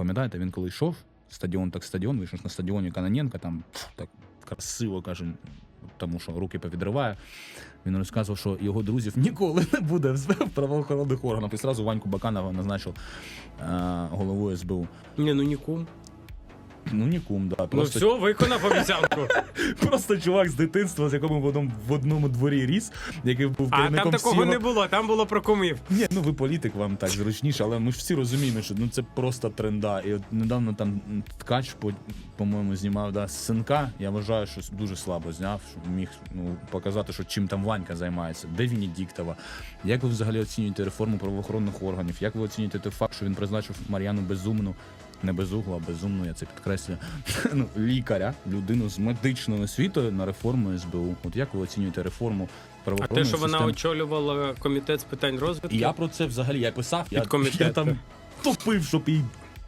пам'ятаєте, він коли йшов, стадіон так стадіон, вийшов на стадіоні Каноненка, там так красиво каже, тому що руки повідриває. Він розказував, що його друзів ніколи не буде в правоохоронних органах. І зразу Ваньку Баканова назначив е, головою СБУ. Ні, ну нікум. Ну, нікум, да. Ну Просто, все, виконав обіцянку. просто чувак з дитинства, з якому в одному, в одному дворі ріс, який був А там такого не було, там було про кумів. Ні, ну ви політик, вам так зручніше, але ми ж всі розуміємо, що ну це просто тренда. І от недавно там м, ткач, по- по-моєму, знімав да, з синка. Я вважаю, що дуже слабо зняв, що міг ну, показати, що чим там Ванька займається, де Венедіктова. Як ви взагалі оцінюєте реформу правоохоронних органів? Як ви оцінюєте той факт, що він призначив Мар'яну Безумну? Не безугла, а безумно, я це підкреслюю. ну, лікаря, людину з медичною освітою на реформу СБУ. От як ви оцінюєте реформу А те, що вона системи? очолювала комітет з питань розвитку. Я про це взагалі я писав. Я, я там топив, щоб їй